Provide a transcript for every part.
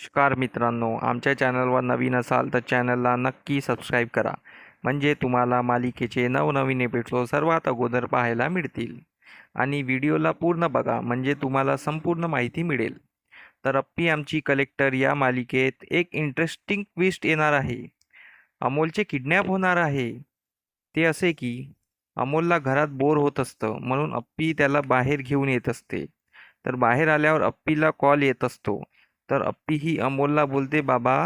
नमस्कार मित्रांनो आमच्या चॅनलवर नवीन असाल तर चॅनलला नक्की सबस्क्राईब करा. म्हणजे तुम्हाला मालिकेचे नवनवीन एपिसोड सर्वात अगोदर पाहायला मिळतील. आणि व्हिडिओला पूर्ण बघा म्हणजे तुम्हाला संपूर्ण माहिती मिळेल. तर अप्पी आमची कलेक्टर या मालिकेत एक इंटरेस्टिंग ट्विस्ट येणार आहे. अमोलचे किडनॅप होणार आहे. ते असे की अमोलला घरात बोर होत असतं म्हणून अप्पी त्याला बाहेर घेऊन येत असते. तर बाहेर आल्यावर अप्पीला कॉल येत असतो. तर अप्पी ही अमोलला बोलते बाबा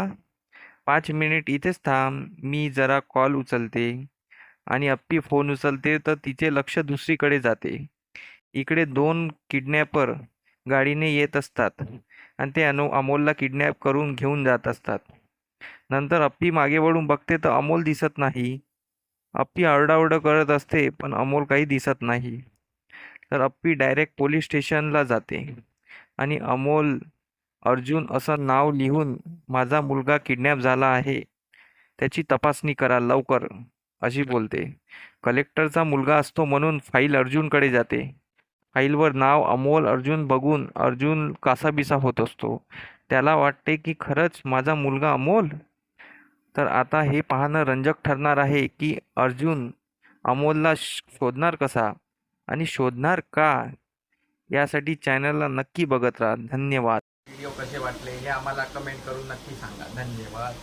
पाच मिनिट इथेच थांब मी जरा कॉल उचलते. आणि अप्पी फोन उचलते तर तिचे लक्ष दुसरीकडे जाते. इकडे दोन किडनॅपर गाडीने येत असतात आणि ते अनो अमोलला किडनॅप करून घेऊन जात असतात. नंतर अप्पी मागे वळून बघते तर अमोल दिसत नाही. अप्पी आरडाओरडं करत असते पण अमोल काही दिसत नाही. तर अप्पी डायरेक्ट पोलीस स्टेशनला जाते. आणि अमोल अर्जुन असं नाव लिहून माझा मुलगा किडनॅप झाला आहे. त्याची तपासणी करा लवकर अशी बोलते. कलेक्टरचा मुलगा असतो म्हणून फाईल अर्जुनकडे जाते. फाईलवर नाव अमोल अर्जुन बघून अर्जुन कासाबिसा होत असतो. त्याला वाटते की खरंच माझा मुलगा अमोल? तर आता हे पाहणं रंजक ठरणार आहे की अर्जुन अमोलला श- शोधणार कसा? आणि शोधणार का? यासाठी चॅनलला नक्की बघत राहा. धन्यवाद. व्हिडिओ कसे वाटले हे आम्हाला कमेंट करून नक्की सांगा. धन्यवाद.